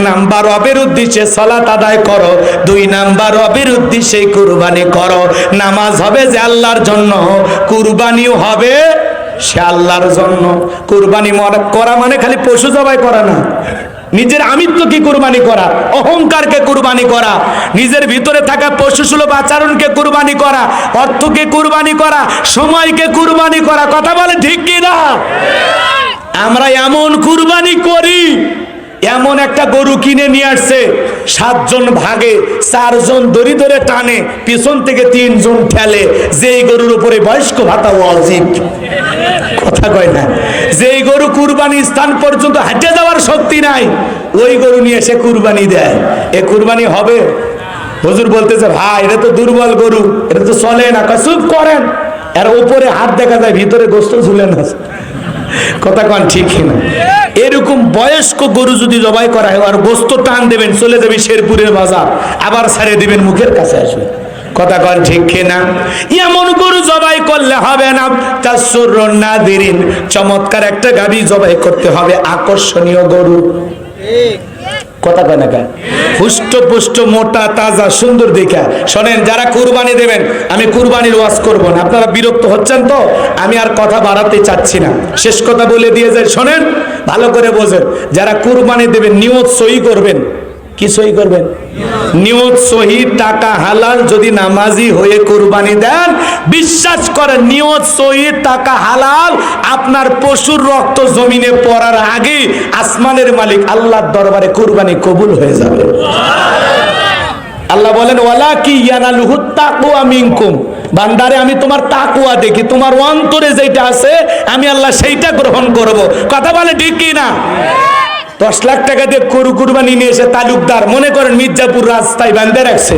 Number রবের উদ্দেশ্যে সলাত আদায় করো। দুই নাম্বার রবের উদ্দেশ্যে কুরবানি করো। নামাজ হবে যে আল্লাহর জন্য, কুরবানিও হবে সে আল্লাহর জন্য। কুরবানি করা মানে খালি পশু জবাই করা না। নিজের আমিত্বকে কুরবানি করা? অহংকারকে কুরবানি করা। নিজের ভিতরে থাকা পশুসুলভ আচরণকে কুরবানি করা। অর্থকে কুরবানি করা। সময়কে কুরবানি করা। কথা বলে ঠিক কি না আমরা এমন কুরবানি করি এমন একটা গরু কিনে নিয়ে আসছে, সাতজন ভাগে, চারজন দড়ি ধরে টানে, পিছন থেকে তিনজন ঠেলে, যেই গরুর উপরে বয়স্ক ভাতা অজিব কথা কয় না। যেই গরু কুরবানি স্থান পর্যন্ত হাঁটে যাওয়ার শক্তি নাই, ওই গরু নিয়ে এসে কুরবানি দেয়। এ কুরবানি হবে? হুজুর বলতেছে, ভাই, এটা তো দুর্বল গরু, এটা তো চলে না। চুপ করেন। এর উপরে হাত দেখা যায়, ভিতরে গোস্ত ঝুলে না। কথা কন ঠিক না এরকম বয়স্ক গরু যদি জবাই করা হয়, আর বস্তু টান দেবেন, চলে যাবে শেরপুরের বাজার, আবার ছাড়িয়ে দেবেন, মুখের কাছে আসবে। কথা কন ঠিক না এমন গরু জবাই করলে হবে না। তার না দেরিন চমৎকার একটা গাবি জবাই করতে হবে, আকর্ষণীয় গরু। কথা কয় না হুষ্ট পুষ্ট মোটা তাজা সুন্দর দেখা। শোনেন, যারা কুরবানি দেবেন, আমি কুরবানির ওয়াজ করব না। আপনারা বিরক্ত হচ্ছেন তো? আমি আর কথা বাড়াতে চাচ্ছি না। শেষ কথা বলে দিয়ে যাই। শোনেন, ভালো করে বোঝেন। যারা কুরবানি দেবেন, নিয়ত সই করবেন। কি সই করবেন? নিয়ত সহি, টাকা, হালাল, যদি নামাজি হয়ে কুরবানি দেন, বিশ্বাস করে নিয়ত সহি, টাকা, হালাল, আপনার পশুর রক্ত জমিনে পড়ার আগে আসমানের মালিক আল্লাহর দরবারে কুরবানি কবুল হয়ে যাবে। আল্লাহ বলেন, ওয়ালা কি ইয়ানালুহু তাকওয়া মিনকুম? বান্দারে, আমি তোমার তাকুয়া দেখি, তোমার অন্তরে যেটা আছে, আমি আল্লাহ সেইটা গ্রহণ করব। কথা বলে ঠিক কি না দশ লাখ টাকা দিয়ে গরু কুরবানি নিয়ে এসে তালুকদার, মনে করেন মির্জাপুর রাস্তায় বান্ধে রাখছে।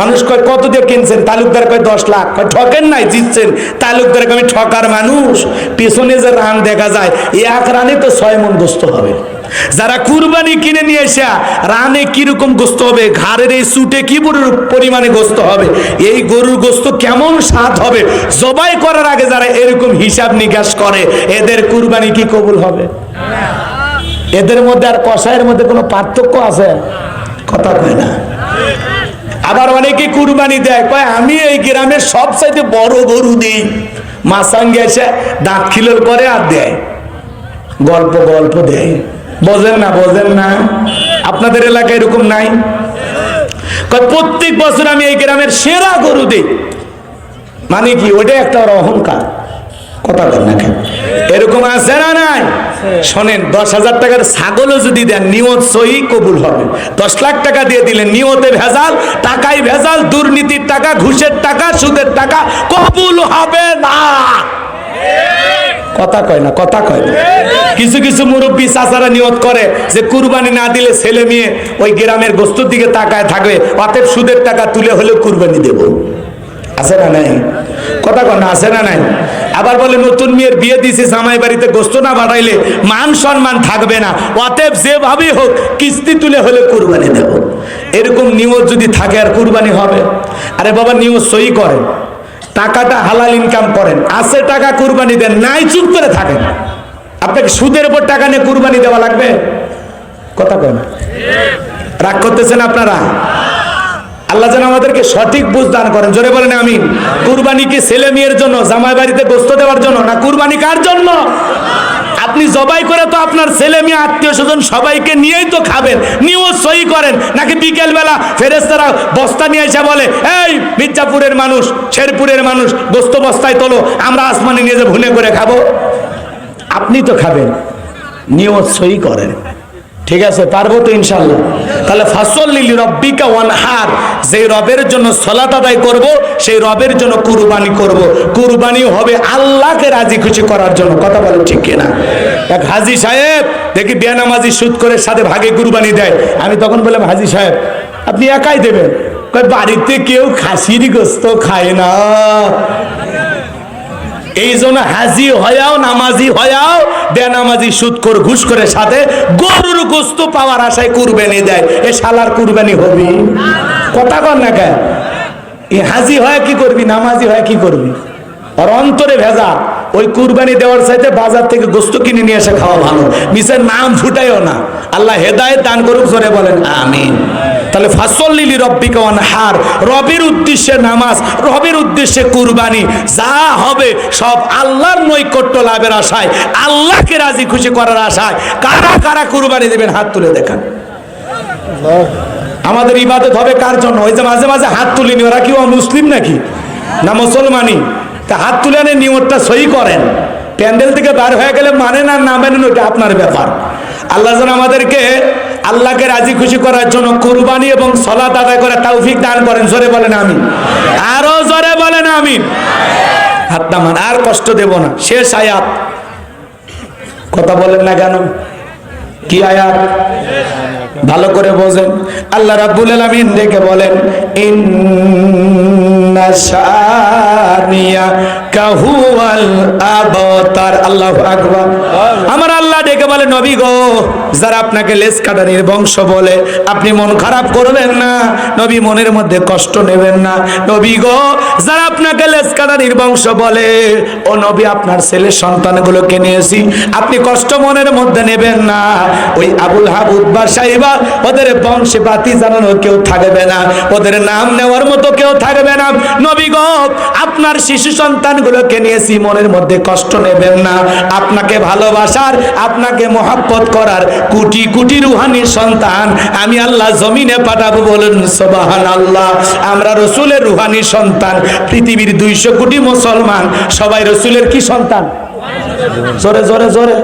মানুষ কয়, কত দিয়ে কিনছেন? তালুকদার কয়, দশ লাখ। কয়, ঠকেন নাই, জিতছেন। তালুকদার আমি ঠকার মানুষ। পিছনে যে রান দেখা যায়, এক রানে তো ছয় মন গোস্ত হবে। যারা কুরবানি কিনে নিয়ে এসে রানে কীরকম গোস্ত হবে, ঘাড়ের এই সুটে কি পরিমাণে গোস্ত হবে, এই গরুর গোস্ত কেমন স্বাদ হবে, জবাই করার আগে যারা এরকম হিসাব নিকাশ করে, এদের কুরবানি কি কবুল হবে? এদের মধ্যে আর কষায়ের মধ্যে কোনো পার্থক্য আছে? কথা কয় না। আবার অনেকে কুরবানি দেয়, কয়, আমি এই গ্রামের সবচাইতে বড় গরু দিই মাসাঙ্গে এসে দাঁত খিলোর করে আর দেয়। গল্প গল্প দেয়। বোঝেন না বোঝেন না। আপনাদের এলাকায় এরকম নাই? প্রত্যেক বছর আমি এই গ্রামের সেরা গরু দিই। মানে কি ওটা একটা অহংকার? কথা বল না কেন? এরকম আছে না নাই? শোনেন, দশ হাজার টাকার ছাগলও যদি দেন, নিয়ত সহি কবুল হবে। দশ লাখ টাকা দিয়ে দিলেন, নিয়তে ভেজাল, টাকায় ভেজাল, দুর্নীতির টাকা, ঘুষের টাকা, সুদের টাকা, কবুল হবে না। কথা কয় না, কথা কয় না। কিছু কিছু মুরব্বী চাচারা নিয়ত করে যে, কুরবানি না দিলে ছেলে মেয়ে ওই গ্রামের গোস্তর দিকে তাকায় থাকবে, অতএব সুদের টাকা তুলে হলেও কুরবানি দেব। আছে না নাই? কথা কন, আছে না নাই? আবার বলে, নতুন মেয়ের বিয়ে দিয়েছে, জামাই বাড়িতে গোস্ত না বাড়াইলে মান সম্মান থাকবে না। অতএব যেভাবেই হোক, কিস্তি তুলে হলে কুরবানি দেব। এরকম নিয়ত যদি থাকে, আর কুরবানি হবে। আরে বাবা নিয়ত সই করেন। টাকাটা হালাল ইনকাম করেন। আছে টাকা, কুরবানি দেন। নাই, চুপ করে থাকেন। আপনাকে সুদের উপর টাকা নিয়ে কুরবানি দেওয়া লাগবে? কথা কয় না রাগ করতেছেন আপনারা? আল্লাহ যেন আমাদেরকে সঠিক বুঝ দান করেন। জোরে বলেন আমি কুরবানি কি ছেলে মেয়ের জন্য, জামাই বাড়িতে গোস্ত দেওয়ার জন্য, না কুরবানি কার জন্য? আপনি জবাই করে তো আপনার ছেলে মেয়ে, আত্মীয় স্বজন সবাইকে নিয়েই তো খাবেন, নিয়েও সই করেন। নাকি বিকেল বেলা ফেরেস্তারা বস্তা নিয়ে এসে বলে, এই, মির্জাপুরের মানুষ, শেরপুরের মানুষ, গোস্ত বস্তায় তোলো, আমরা আসমানে নিয়ে যে ভুনে করে খাব। আপনি তো খাবেন নিয়ত সই করেন। ঠিক আছে, পারব তো ইনশাল্লাহ তাহলে ফাসল লিলি ওয়ান হার যেই রবের জন্য সলাত আদায় করব, সেই রবের জন্য কুরবানি করব। কুরবানি হবে আল্লাহকে রাজি খুশি করার জন্য, কথা বলে ঠিক কিনা? এক হাজি সাহেব, দেখি বেনামাজি সুদ করে সাথে ভাগে কুরবানি দেয়। আমি তখন বললাম, হাজি সাহেব, আপনি একাই দেবেন? বাড়িতে কেউ খাসির গোস্ত খায় না। এই জন্য হাজি হয়াও, নামাজি হয়াও, বেনামাজি সুদ কর ঘুষ করে সাথে গরুর গোস্ত পাওয়ার আশায় কুরবানি দেয়। এ শালার কুরবানি হবে? কথা কর না কেন? এ হাজি হয় কি করবি, নামাজি হয় কি করবি? আর অন্তরে ভেজা ওই কুরবানি দেওয়ার চাইতে বাজার থেকে গোস্ত কিনে নিয়ে এসে খাওয়া ভালো। মিসের নাম ফুটাইও না। আল্লাহ হেদায়েত দান করুক, জোরে বলেন, আমিন। তাহলে ফাসল্লিলি রব্বিকা হার রবের উদ্দেশ্যে নামাজ রবের উদ্দেশ্যে কুরবানি যা হবে সব আল্লাহর নৈকট্য লাভের আশায় আল্লাহকে রাজি খুশি করার আশায় কারা কারা কুরবানি দেবেন হাত তুলে দেখান। আমাদের ইবাদত হবে কার জন্য? ওই যে মাঝে মাঝে হাত তুলে নি ওরা কি ও মুসলিম নাকি? না মুসলমানই? তা হাত তুলে আনে নিয়মটা সই করেন। প্যান্ডেল থেকে বার হয়ে গেলে মানে না না মানেন ওইটা আপনার ব্যাপার। আল্লাহ যেন আমাদেরকে আল্লাহকে রাজি খুশি করার জন্য কুরবানি এবং সলাত আদায় করে তৌফিক দান করেন। জোরে বলেন আমি আরও জোরে বলেন আমি হাত নামান, আর কষ্ট দেব না। শেষ আয়াত। কথা বলেন না কেন? কি আয়াত? ভালো করে বোঝেন। আল্লাহ রাব্বুল আলামিন দেখে বলেন, ইন্না শানিয়া আমার আল্লাহ ডেকে বলে, নবী গো, যারা আপনাকে লেস কাটানির বংশ বলে, আপনি মন খারাপ করবেন না, নবী মনের মধ্যে কষ্ট নেবেন না। নবী গো, যারা আপনাকে লেস কাটানির বংশ বলে, ও নবী, আপনার ছেলের সন্তানগুলোকে নিয়েছি। আপনি কষ্ট মনের মধ্যে নেবেন না। ওই আবুল হাবুদ বা সাইবা, ওদের বংশে বাতি জানানো কেউ থাকবে না। ওদের নাম নেওয়ার মতো কেউ থাকবে না। নবী গো, আপনার শিশু সন্তানগুলোকে নিয়েছি মনের মধ্যে কষ্ট নেবেন না। আপনাকে ভালোবাসার, আপনাকে মহাব্বত করার কোটি কোটি রুহানি সন্তান আমি আল্লাহ জমিনে পাঠাবো বলেন সোবাহান আল্লাহ আমরা রসুলের রুহানি সন্তান, পৃথিবীর দুইশো কোটি মুসলমান। সবাই রসুলের কি সন্তান? জোরে জোরে জোরে।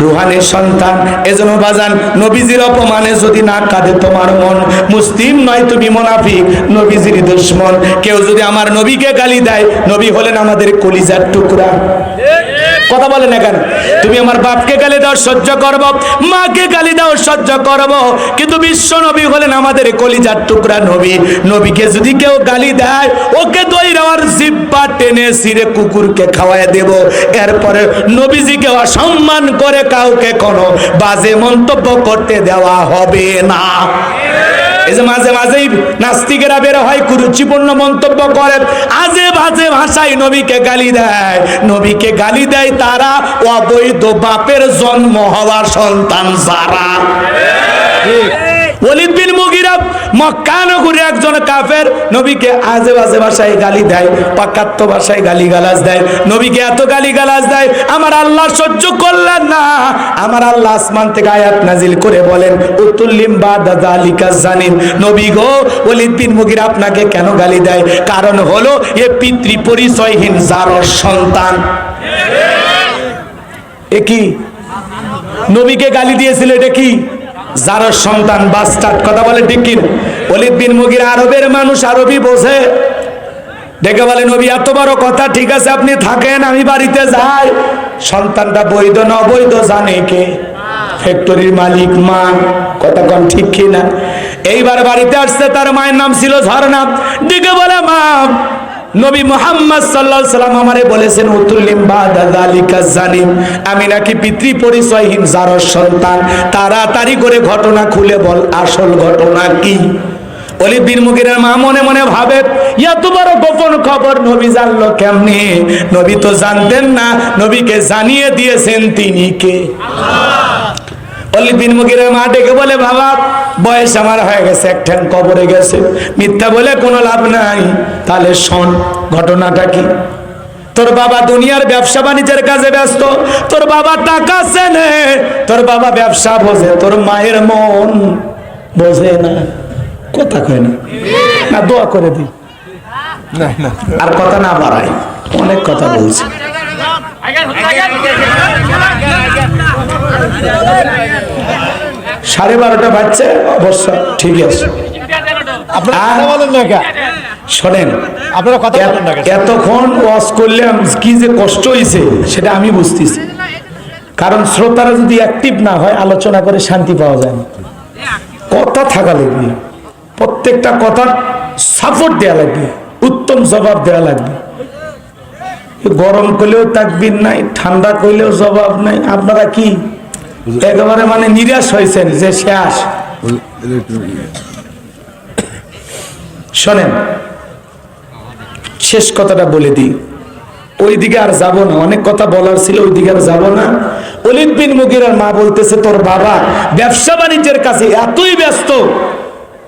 রুহানির সন্তান এজন্য বাজান, নবীজির অপমানে যদি না কাঁদে তোমার মন, মুসলিম নয় তুমি মোনাফিক, নবীজির দুশ্মন। কেউ যদি আমার নবীকে গালি দেয়, নবী হলেন আমাদের কলিজার টুকরা। কথা বলে না কেন? তুমি আমার বাপকে গালি দাও, সহ্য করব। মাকে গালি দাও, সহ্য করব। কিন্তু বিশ্ব নবী হলেন আমাদের কলিজার টুকরা নবী। নবীকে যদি কেউ গালি দেয়, ওকে দইরাওয়ার জিব্বা টেনে সিরে কুকুরকে খাওয়ায় দেব। এরপরে নবীজিকে অসম্মান করে কাউকে কোনো বাজে মন্তব্য করতে দেওয়া হবে না। এই যে মাঝে মাঝেই নাস্তিকেরা বের হয় কুরুচিপূর্ণ মন্তব্য করে। আজে বাজে ভাষায় নবীকে গালি দেয়। নবীকে গালি দেয় তারা অবৈধ বাপের জন্ম হওয়ার সন্তান যারা। ওলিদ বিন মুগিরা মক্কা নগরে একজন কাফের নবীকে আজে বাজে ভাষায় গালি দেয় ভাষায় গালি গালাজ দেয়। নবীকে এত গালি গালাজ দেয়, আমার আল্লাহ সহ্য করলেন না। আমার আল্লাহ আসমান থেকে আয়াত নাজিল করে বলেন, উতুল্লিম বা দাদা নবী গো আপনাকে কেন গালি দেয়? কারণ হলো এ পিতৃ পরিচয়হীন জারর সন্তান। এ নবীকে গালি দিয়েছিল, এটা কি? যার সন্তান বাস্টার্ড কথা বলে ঠিক কি অলিদ বিন মুগির আরবের মানুষ আরবি বোঝে। ডেকে বলে, নবী, এত বড় কথা, ঠিক আছে, আপনি থাকেন, আমি বাড়িতে যাই। সন্তানটা বৈধ না অবৈধ জানে কে? ফ্যাক্টরির মালিক, মা, কথা কন ঠিক কি না এইবার বাড়িতে আসছে, তার মায়ের নাম ছিল ঝর্ণা। ডেকে বলে, মা নবী মোহাম্মদ সাল্লাহ সাল্লাম আমারে বলেছেন উতুল্লিম জানিম আমি নাকি পিতৃ পরিচয়হীন যার সন্তান। তাড়াতাড়ি করে ঘটনা খুলে বল, আসল ঘটনা কি? মা মনে মনে ভাবে গোপন খবর নবী জানলো কেমনে? নবী তো জানতেন না, নবীকে জানিয়ে দিয়েছেন তিনি কে? বিন মুগিরের মা ডেকে বলে বাবা বয়স আমার হয়ে গেছে এক ঠ্যাং কবরে গেছে মিথ্যা বলে কোনো লাভ নাই তাহলে শোন ঘটনাটা কি তোর বাবা দুনিয়ার ব্যবসা বাণিজ্যের কাজে ব্যস্ত তোর বাবা টাকা চেনে তোর বাবা ব্যবসা বোঝে তোর মায়ের মন বোঝে না কথা কয় না না দোয়া করে দি আর কথা না বাড়াই অনেক কথা বলছে সাড়ে বারোটা বাজছে অবশ্য ঠিক আছে। কথা বলেন না কে? শোনেন আপনারা কথা এত- বলেন না কে? এতক্ষণ ওয়াজ করলাম কি যে কষ্ট হয়েছে সেটা আমি বুঝতেছি। কারণ শ্রোতারা যদি অ্যাক্টিভ না হয় আলোচনা করে শান্তি পাওয়া যায় না। কথা থাকা লাগবে প্রত্যেকটা কথা সাপোর্ট দেওয়া লাগবে উত্তম জবাব দেওয়া লাগবে। গরম করলেও তাকবির নাই ঠান্ডা করলেও জবাব নাই। আপনারা কি একেবারে মানে নিরাশ হয়েছেন যে শেষ শোনেন, শেষ কথাটা বলে দিই। ওই দিকে আর যাব না, অনেক কথা বলার ছিল ওই দিকে আর যাব না। অলিদ বিন মুগিরার মা বলতেছে, তোর বাবা ব্যবসা বাণিজ্যের কাছে এতই ব্যস্ত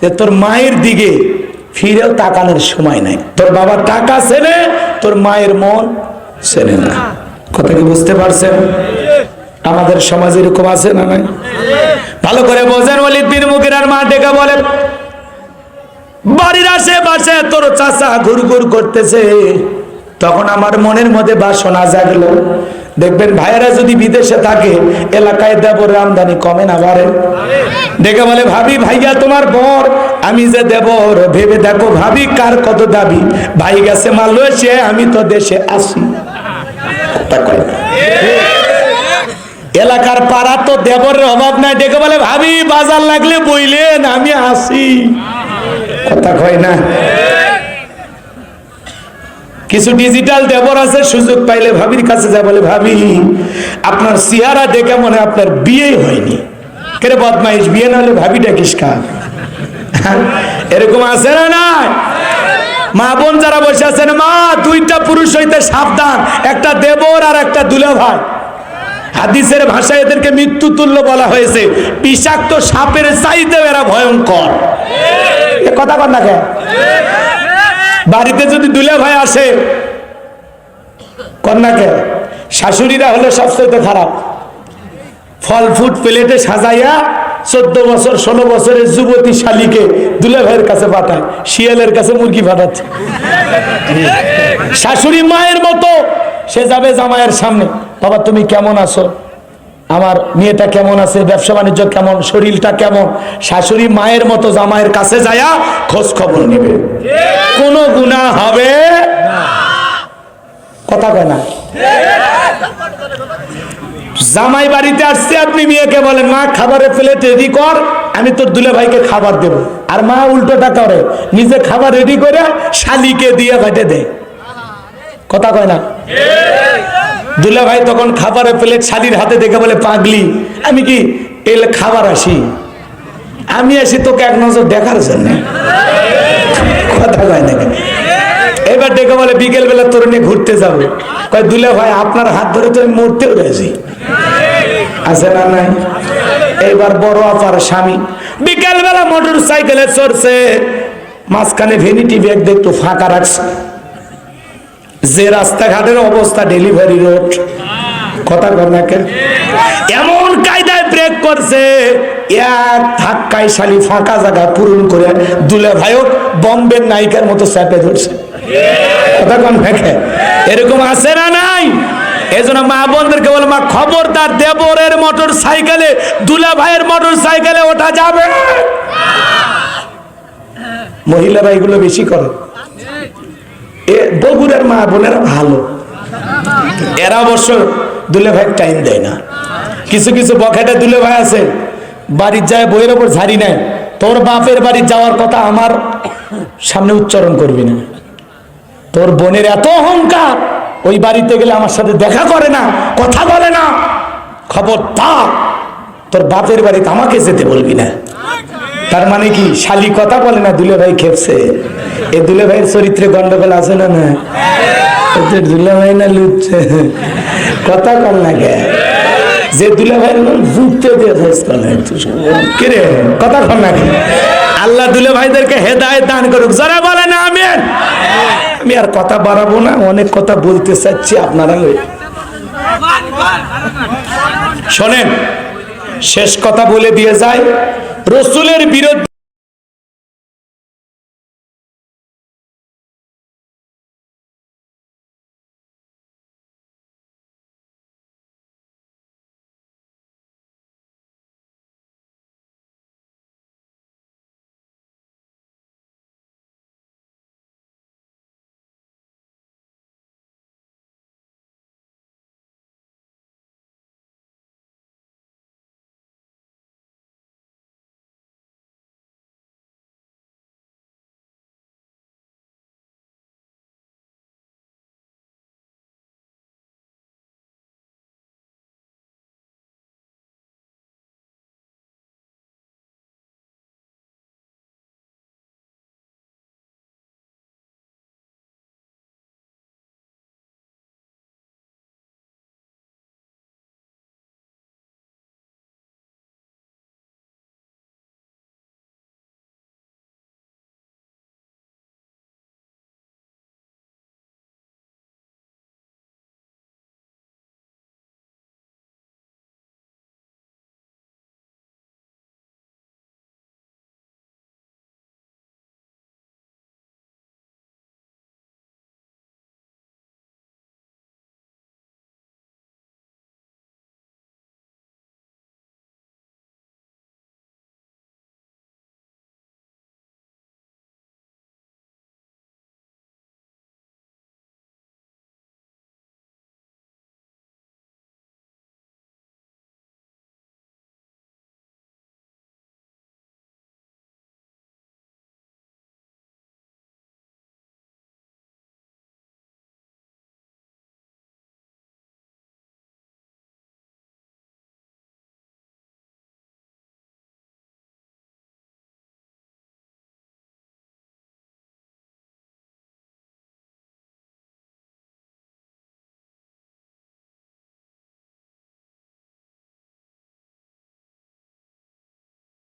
যে তোর মায়ের দিকে ফিরেও তাকানোর সময় নাই। তোর বাবা টাকা চেনে, তোর মায়ের মন চেনে না। কথা কি বুঝতে পারছেন? আমাদের সমাজ এরকম আছে না নাই? ভালো করে বোঝেন অলিদ বিন মুগিরার মা ডেকে বলেন, বাড়ির আশেপাশে তোর চাচা ঘুর ঘুর করতেছে। তখন আমার মনের মধ্যে বাসনা জাগলো। দেখবেন ভাইয়েরা যদি বিদেশে থাকে, এলাকায় দেবর আমদানি কমে না বাড়ে। দেখে বলে, ভাবি, ভাইয়া, তোমার বর, আমি যে দেবর, ভেবে দেখো, ভাবি, কার কত দাবি? ভাই গেছে মালয়েশিয়া আমি তো দেশে আসি কথা কয়। এলাকার পাড়া তো দেবরের অভাব নাই ডেকে বলে ভাবি বাজার লাগলে বইলেন আমি আসি। কথা কয় না। কিছু ডিজিটাল দেবর আছে সুযোগ পাইলে ভাবির কাছে যা বলে ভাবি আপনার চেহারা দেখে মনে হয় আপনার বিয়ে হয়নি। কেরে বদমাইশ বিয়ে না হলে ভাবি ডাকিস কা? এরকম আছে না নাই? মা বোন যারা বসে আছেন মা দুইটা পুরুষ হইতে সাবধান একটা দেবর আর একটা দুলা ভাই হাদিসের ভাষায় এদেরকে মৃত্যু তুল্য বলা হয়েছে। বিষাক্ত সাপের চাইতে এরা ভয়ঙ্কর। কথা কেন বাড়িতে যদি দুলে ভাই আসে কন্যাকে শাশুড়িরা হলো সবচেয়ে খারাপ। ফল ফুট প্লেটে সাজাইয়া চোদ্দ বছর, ষোলো বছরের যুবতী শালিকে দুলে ভাইয়ের কাছে পাঠায়, শিয়ালের কাছে মুরগি পাঠাচ্ছে। শাশুড়ি মায়ের মতো সে যাবে জামাইয়ের সামনে। বাবা, তুমি কেমন আছো? আমার মেয়েটা কেমন আছে? ব্যবসা বাণিজ্য কেমন? শরীরটা কেমন? শাশুড়ি মায়ের মতো জামাইয়ের কাছে যায়া খোঁজ খবর নেবে। কোনো গুণা হবে কথা কয় না। জামাই বাড়িতে আসছে, আপনি মেয়েকে বলেন, মা, খাবারের প্লেট রেডি কর, আমি তোর দুলে ভাইকে খাবার দেব। আর মা উল্টোটা করে নিজে খাবার রেডি করে শালিকে দিয়ে ঘাটে দেয় কথা কয় না? দুলা ভাই তখন খাবারের প্লেট শালির হাতে দেখে বলে, পাগলি, আমি কি এলে খাবার আসি? আমি আসি তোকে এক নজর দেখার জন্য। কথা কয় না এবার ডেকে বলে বিকেল বেলা তোর নিয়ে ঘুরতে যাব। কয়, দুলে ভাই, আপনার হাত ধরে তো আমি মরতেও রয়েছি আছে না নাই? এবার বড় আপার স্বামী বিকেল বেলা মোটর সাইকেলে চড়ছে। মাঝখানে ভেনিটি ব্যাগ দেখতো ফাঁকা রাখছে। যে রাস্তাঘাটের অবস্থা ডেলিভারি রোড কথা কর না কেন? এমন কায়দায় ব্রেক করছে, এক ধাক্কায় শালি ফাঁকা জায়গা পূরণ করে দুলে ভাইও বম্বের নায়িকার মতো চাপে ধরছে কথা কন ভেখে এরকম আছে না নাই এজন্য মা বোনদেরকে বলে, মা, খবরদার দেবরের মোটর সাইকেলে দুলা ভাইয়ের মোটর সাইকেলে ওঠা যাবে। মহিলারা এগুলো বেশি করে বগুড়ার মা বোনেরা ভালো। এরা অবশ্য দুলে ভাই টাইম দেয় না। কিছু কিছু বখাটে দুলে ভাই আছে, বাড়ির যায় বইয়ের ওপর ঝাড়ি নেয়। তোর বাপের বাড়ি যাওয়ার কথা আমার সামনে উচ্চারণ করবি না। তোর বোনের এত অহংকার, ওই বাড়িতে গেলে আমার সাথে দেখা করে না, কথা বলে না। খবর তা তোর বাপের বাড়িতে আমাকে যেতে বলবি না। তার মানে কি? শালি কথা বলে না দুলে ভাই খেপছে। এ দুলে ভাইয়ের চরিত্রে গন্ডগোল আছে না না দুলে ভাই না লুটছে কথা কল না কে? যে দুলে ভাই জুটতে দিয়ে কথা কল না আল্লাহ দুলে ভাইদেরকে হেদায়েত দান করুক। যারা বলে না আমি আমি আর কথা বাড়াবো না অনেক কথা বলতে চাচ্ছি আপনারা শোনেন শেষ কথা বলে দিয়ে যায় রসুলের বিরুদ্ধে